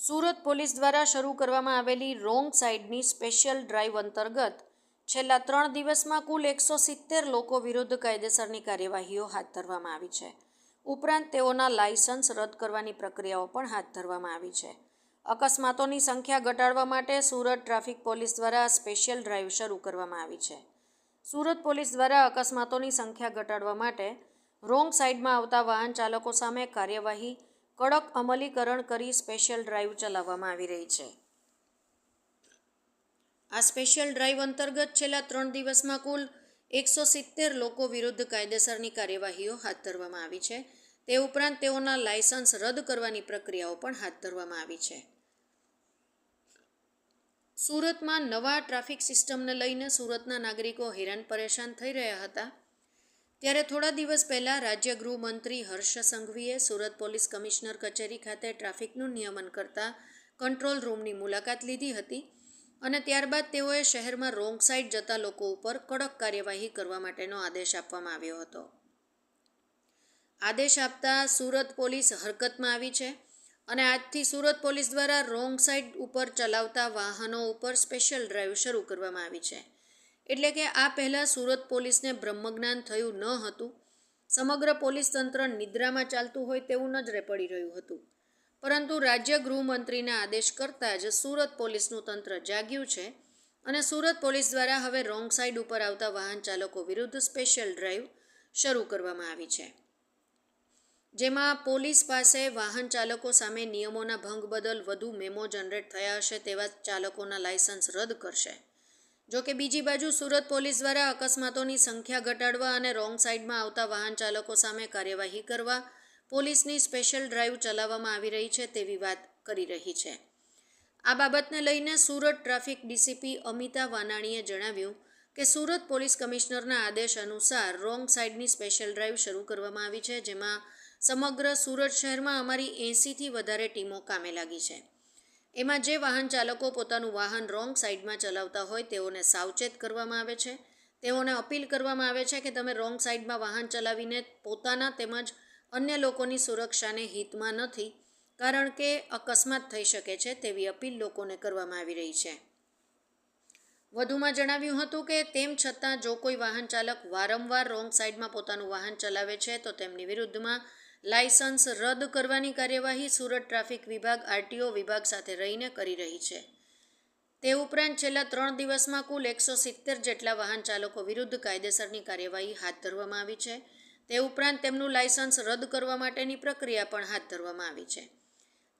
Surat police દ્વારા શરૂ કરવામાં આવેલી રોંગ સાઇડની સ્પેશિયલ ડ્રાઈવ અંતર્ગત છેલ્લા ત્રણ દિવસમાં કુલ એકસો સિત્તેર લોકો વિરુદ્ધ કાયદેસરની કાર્યવાહીઓ હાથ ધરવામાં આવી છે. ઉપરાંત તેઓના લાયસન્સ રદ કરવાની પ્રક્રિયાઓ પણ હાથ ધરવામાં આવી છે. અકસ્માતોની સંખ્યા ઘટાડવા માટે સુરત ટ્રાફિક પોલીસ દ્વારા સ્પેશિયલ ડ્રાઈવ શરૂ કરવામાં આવી છે. સુરત પોલીસ દ્વારા અકસ્માતોની સંખ્યા ઘટાડવા માટે રોંગ સાઇડમાં આવતા વાહન ચાલકો સામે કાર્યવાહી કડક અમલીકરણ કરી સ્પેશિયલ ડ્રાઈવ ચલાવવામાં આવી રહી છે. આ સ્પેશિયલ ડ્રાઈવ અંતર્ગત છેલ્લા ત્રણ દિવસમાં કુલ એકસો સિત્તેર લોકો વિરુદ્ધ કાયદેસરની કાર્યવાહીઓ હાથ ધરવામાં આવી છે. તે ઉપરાંત તેઓના લાયસન્સ રદ કરવાની પ્રક્રિયાઓ પણ હાથ ધરવામાં આવી છે. સુરતમાં નવા ટ્રાફિક સિસ્ટમને લઈને સુરતના નાગરિકો હેરાન પરેશાન થઈ રહ્યા હતા. ત્યારે થોડા દિવસ પહેલાં રાજ્ય ગૃહમંત્રી હર્ષ સંઘવીએ સુરત પોલીસ કમિશનર કચેરી ખાતે ટ્રાફિકનું નિયમન કરતા કંટ્રોલ રૂમની મુલાકાત લીધી હતી અને ત્યારબાદ તેઓએ શહેરમાં રોંગ સાઈડ જતા લોકો ઉપર કડક કાર્યવાહી કરવા માટેનો આદેશ આપવામાં આવ્યો હતો. આદેશ આપતા સુરત પોલીસ હરકતમાં આવી છે અને આજથી સુરત પોલીસ દ્વારા રોંગ સાઈડ ઉપર ચલાવતા વાહનો ઉપર સ્પેશિયલ ડ્રાઈવ શરૂ કરવામાં આવી છે. એટલે કે આ પહેલાં સુરત પોલીસને બ્રહ્મજ્ઞાન થયું ન હતું. સમગ્ર પોલીસ તંત્ર નિદ્રામાં ચાલતું હોય તેવું નજરે પડી રહ્યું હતું. પરંતુ રાજ્ય ગૃહમંત્રીના આદેશ કરતાં જ સુરત પોલીસનું તંત્ર જાગ્યું છે અને સુરત પોલીસ દ્વારા હવે રોંગ સાઈડ ઉપર આવતા વાહન ચાલકો વિરુદ્ધ સ્પેશિયલ ડ્રાઈવ શરૂ કરવામાં આવી છે. જેમાં પોલીસ પાસે વાહન ચાલકો સામે નિયમોના ભંગ બદલ વધુ મેમો જનરેટ થયા હશે તેવા ચાલકોના લાયસન્સ રદ કરશે. જોકે બીજી બાજુ સુરત પોલીસ દ્વારા અકસ્માતોની સંખ્યા ઘટાડવા અને રોંગ સાઈડમાં આવતા વાહન ચાલકો સામે કાર્યવાહી કરવા પોલીસની સ્પેશિયલ ડ્રાઈવ ચલાવવામાં આવી રહી છે તેવી વાત કરી રહી છે. આ બાબતને લઈને સુરત ટ્રાફિક ડીસીપી અમિતા વાનાણીએ જણાવ્યું કે સુરત પોલીસ કમિશનરના આદેશ અનુસાર રોંગ સાઈડની સ્પેશિયલ ડ્રાઈવ શરૂ કરવામાં આવી છે, જેમાં સમગ્ર સુરત શહેરમાં અમારી એંસીથી વધારે ટીમો કામે લાગી છે. એમાં જે વાહન ચાલકો પોતાનું વાહન રોંગ સાઈડમાં ચલાવતા હોય તેઓને સાવચેત કરવામાં આવે છે. તેઓને અપીલ કરવામાં આવે છે કે તમે રોંગ સાઈડમાં વાહન ચલાવીને પોતાના તેમજ અન્ય લોકોની સુરક્ષાને હિતમાં નથી, કારણ કે અકસ્માત થઈ શકે છે તેવી અપીલ લોકોને કરવામાં આવી રહી છે. વધુમાં જણાવ્યું હતું કે તેમ છતાં જો કોઈ વાહન ચાલક વારંવાર રોંગ સાઈડમાં પોતાનું વાહન ચલાવે છે, તો તેમની વિરુદ્ધમાં લાયસન્સ રદ કરવાની કાર્યવાહી સુરત ટ્રાફિક વિભાગ, આરટીઓ વિભાગ સાથે રહીને કરી રહી છે. તે ઉપરાંત છેલ્લા ત્રણ દિવસમાં કુલ એકસો સિત્તેર જેટલા વાહન ચાલકો વિરુદ્ધ કાયદેસરની કાર્યવાહી હાથ ધરવામાં આવી છે. તે ઉપરાંત તેમનું લાયસન્સ રદ કરવા માટેની પ્રક્રિયા પણ હાથ ધરવામાં આવી છે.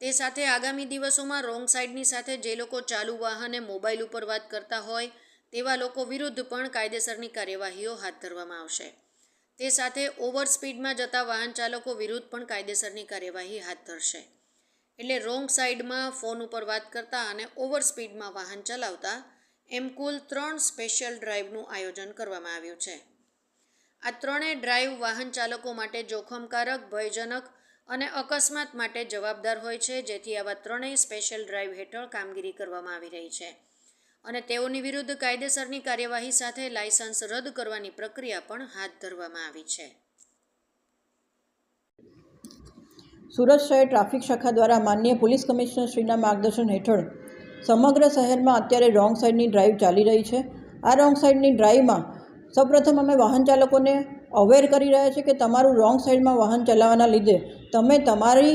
તે સાથે આગામી દિવસોમાં રોંગ સાઇડની સાથે જે લોકો ચાલુ વાહને મોબાઈલ ઉપર વાત કરતા હોય, તેવા લોકો વિરુદ્ધ પણ કાયદેસરની કાર્યવાહીઓ હાથ ધરવામાં આવશે. તે સાથે ઓવર સ્પીડમાં જતા વાહન ચાલકો વિરુદ્ધ પણ કાયદેસરની કાર્યવાહી હાથ ધરશે. એટલે રોંગ સાઈડમાં ફોન ઉપર વાત કરતા અને ઓવર સ્પીડમાં વાહન ચલાવતા એમ કુલ ત્રણ સ્પેશિયલ ડ્રાઈવનું આયોજન કરવામાં આવ્યું છે. આ ત્રણેય ડ્રાઈવ વાહન ચાલકો માટે જોખમકારક, ભયજનક અને અકસ્માત માટે જવાબદાર હોય છે, જેથી આવા ત્રણેય સ્પેશિયલ ડ્રાઈવ હેઠળ કામગીરી કરવામાં આવી રહી છે. અને તેઓની વિરુદ્ધ કાયદેસરની કાર્યવાહી સાથે લાયસન્સ રદ કરવાની પ્રક્રિયા પણ હાથ ધરવામાં આવી છે. સુરત શહેર ટ્રાફિક શાખા દ્વારા માનનીય પોલીસ કમિશનર શ્રીના માર્ગદર્શન હેઠળ સમગ્ર શહેરમાં અત્યારે રોંગ સાઈડની ડ્રાઈવ ચાલી રહી છે. આ રોંગ સાઈડની ડ્રાઈવમાં સૌપ્રથમ અમે વાહન ચાલકોને અવેર કરી રહ્યા છીએ કે તમારું રોંગ સાઈડમાં વાહન ચલાવવાના લીધે તમે તમારી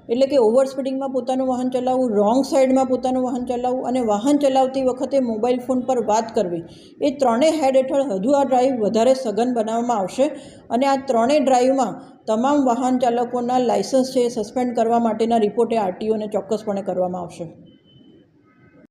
એટલે કે ઓવર સ્પીડિંગમાં પોતાનું વાહન ચલાવવું રોંગ સાઈડમાં પોતાનું વાહન ચલાવવું અને વાહન ચલાવતી વખતે મોબાઈલ ફોન પર વાત કરવી, એ ત્રણેય હેડ હેઠળ હજુ આ ડ્રાઈવ વધારે સઘન બનાવવામાં આવશે. અને આ ત્રણેય ડ્રાઈવમાં તમામ વાહન ચાલકોના લાયસન્સ છે સસ્પેન્ડ કરવા માટેના રિપોર્ટે આરટીઓને ચોક્કસપણે કરવામાં આવશે.